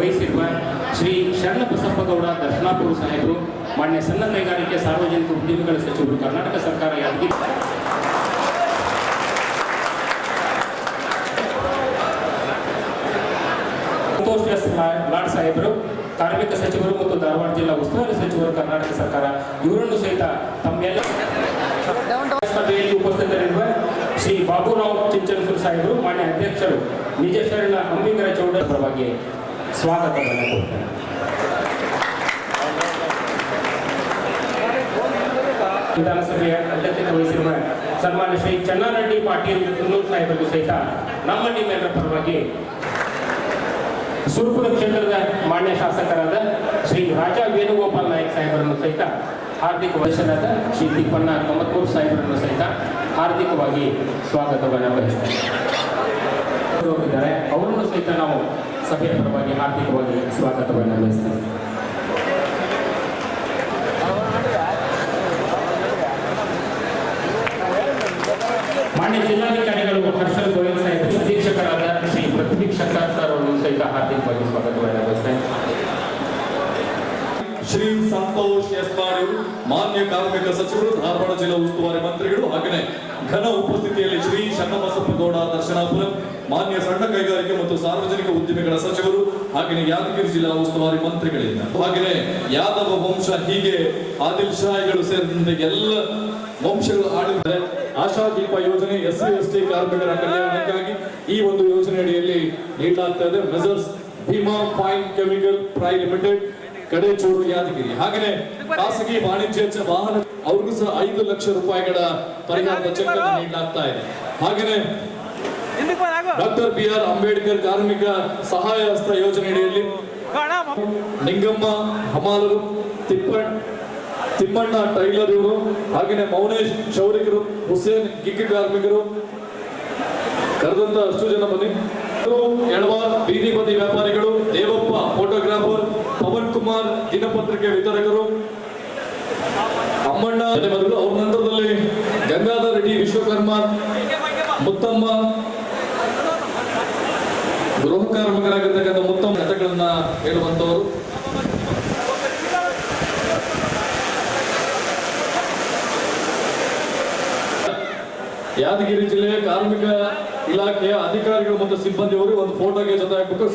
ವಹಿಸಿರುವ ಶ್ರೀ ಶರಣಬಸಪ್ಪಗೌಡ ದರ್ಶನಾಪುರ ಸಾಹೇಬರು, ಮಾನ್ಯ ಸಣ್ಣ ಕೈಗಾರಿಕೆ ಸಾರ್ವಜನಿಕ ಉದ್ಯಮಿಗಳ ಸಚಿವರು, ಕರ್ನಾಟಕ ಸರ್ಕಾರ ಯಾದಗಿರಿ ಲಾಡ್ ಸಾಹೇಬರು, ಕಾರ್ಮಿಕ ಸಚಿವರು ಮತ್ತು ಧಾರವಾಡ ಜಿಲ್ಲಾ ಉಸ್ತುವಾರಿ ಸಚಿವರು, ಕರ್ನಾಟಕ ಸರ್ಕಾರ, ಇವರನ್ನು ಸಹಿತ ತಮ್ಮೆಲ್ಲ ಸಭೆಯಲ್ಲಿ ಉಪಸ್ಥಿತರಿರುವ ಶ್ರೀ ಬಾಬುರಾವ್ ಚಿಂಚನಸೂರು ಸಾಹೇಬರು, ಮಾನ್ಯ ಅಧ್ಯಕ್ಷರು ನಿಜ ಶರಣ ಅಂಬಿಕರ ಚೌಡ ಪರವಾಗಿ ಸ್ವಾಗತವನ್ನು ಕೊಡ್ತೇನೆ. ವಿಧಾನಸಭೆಯ ಅಧ್ಯಕ್ಷತೆ ವಹಿಸಿರುವ ಸನ್ಮಾನ್ಯ ಶ್ರೀ ಚನ್ನಾರೆಡ್ಡಿ ಪಾಟೀಲ್ ಕುನ್ನೂರು ಸಾಹೇಬರಿಗೂ ಸಹಿತ ನಮ್ಮ ನಿಮ್ಮೆಲ್ಲರ ಪರವಾಗಿ ಸುರಪುರ ಕ್ಷೇತ್ರದ ಮಾನ್ಯ ಶಾಸಕರಾದ ಶ್ರೀ ರಾಜಾ ವೇಣುಗೋಪಾಲ್ ನಾಯಕ್ ಸಾಹೇಬರನ್ನು ಸಹಿತ ಹಾರ್ದಿಕ ವಯಸ್ಸರಾದ ಶ್ರೀ ತಿಪ್ಪಣ್ಣ ಕಮತ್ಕೂರ್ ಸಾಹೇಬರನ್ನು ಸಹಿತ ಹಾರ್ದಿಕವಾಗಿ ಸ್ವಾಗತವನ್ನು ವಹಿಸ್ತಾರೆ ಅವರನ್ನು ಸಹಿತ ನಾವು ಸಭೆಯ ಪರವಾಗಿ ಹಾರ್ದಿಕವಾಗಿ ಸ್ವಾಗತವನ್ನು ಬಯಸ್ತೇವೆ ಮಾನ್ಯ ಜಿಲ್ಲಾಧಿಕಾರಿಗಳು ಹರ್ಷಲ್ ಗೋಯಲ್ ಸಾಹೇಬ್ ಅಧೀಕ್ಷಕರಾದ ಶ್ರೀ ಪೃಥ್ವಿ ಶಂಕರ್ ಸರ್ ಅವರು ಸಹಿತ ಹಾರ್ದಿಕವಾಗಿ ಸ್ವಾಗತವನ್ನು ಬಯಸ್ತೇನೆ ಶ್ರೀ ಸಂತೋಷ್ ಎಸ್ ಬಾರಿಯು ಮಾನ್ಯ ಕಾರ್ಮಿಕ ಸಚಿವರು, ಧಾರವಾಡ ಜಿಲ್ಲಾ ಉಸ್ತುವಾರಿ ಮಂತ್ರಿಗಳು ಹಾಗೆಯೇ ಘನ ಉಪಸ್ಥಿತಿಯಲ್ಲಿ ಶ್ರೀ ಶರಣಬಸಪ್ಪಗೌಡ ದರ್ಶನಾಪುರ ಮಾನ್ಯ ಸಣ್ಣ ಕೈಗಾರಿಕೆ ಮತ್ತು ಸಾರ್ವಜನಿಕ ಉದ್ಯಮಿಗಳ ಸಚಿವರು ಹಾಗೆಯೇ ಯಾದಗಿರಿ ಜಿಲ್ಲಾ ಉಸ್ತುವಾರಿ ಮಂತ್ರಿಗಳಿಂದ. ಹಾಗೆಯೇ ಯಾದವ ವಂಶ ಹೀಗೆ ಆದಿಲ್ ಶಾಹಿಗಳು ಸೇರಿದಂತೆ ಎಲ್ಲ ವಂಶಗಳು ಆಳಿದ್ದಾರೆ. ಆಶಾ ದೀಪ ಯೋಜನೆ, ಎಸ್ ಸಿ ಎಸ್ ಟಿ ಕಾರ್ಮಿಕರ ಕಲ್ಯಾಣಕ್ಕಾಗಿ ಈ ಒಂದು ಯೋಜನೆ ಅಡಿಯಲ್ಲಿ ನೀಡಲಾಗ್ತಾ ಇದೆ. Messrs Bhima fine chemical pvt limited Kadechur, Yadgiri. ಹಾಗೆಯೇ ಖಾಸಗಿ ವಾಣಿಜ್ಯ ವಾಹನ, ಅವ್ರಿಗೂ ಸಹ ಐದು ಲಕ್ಷ ರೂಪಾಯಿಗಳ ಪರಿಹಾರದ ಚೆಕ್ ನೀಡಲಾಗ್ತಾ ಇದೆ. ಹಾಗೆಯೇ ಡಾಕ್ಟರ್ ಬಿ ಆರ್ ಅಂಬೇಡ್ಕರ್ ಕಾರ್ಮಿಕ ಸಹಾಯ ಹಸ್ತ ಯೋಜನೆಯಡಿಯಲ್ಲಿ ನಿಂಗಮ್ಮ ಹಮಾಲರು ತಿಪ್ಪ ತಿಮ್ಮಣ್ಣ ಟೈಲರ್ ಇವರು ಹಾಗೆಯೇ ಮೌನೇಶ್ ಚೌರಿಕರು ಹುಸೇನ್ ಗಿಗ್ ಕಾರ್ಮಿಕರು. ಕರೆದಂತ ಅಷ್ಟು ಜನ ಬನ್ನಿ. ಎಡವ ಬೀದಿ ಬದಿ ವ್ಯಾಪಾರಿಗಳು ದೇವಪ್ಪ ಫೋಟೋಗ್ರಾಫರ್ ಪವನ್ ಕುಮಾರ್ ದಿನಪತ್ರಿಕೆ ವಿತರಕರು. ಅಮ್ಮಣ್ಣ ಅವ್ರ ನಂತರದಲ್ಲಿ ಗಂಗಾಧರ್ ರೆಡ್ಡಿ ವಿಶ್ವಕರ್ಮ ಮುತ್ತಮ್ಮ ಗೃಹ ಕಾರ್ಮಿಕರಾಗಿರ್ತಕ್ಕಂಥ ಉತ್ತಮ ಕಥೆಗಳನ್ನ ಹೇಳುವಂತವರು ಯಾದಗಿರಿ ಜಿಲ್ಲೆಯ ಕಾರ್ಮಿಕ ಇಲಾಖೆಯ ಅಧಿಕಾರಿಗಳು ಮತ್ತು ಸಿಬ್ಬಂದಿಯವರು ಒಂದು ಫೋಟೋಗೆ ಜೊತೆ ಹಾಕ್ಬೇಕು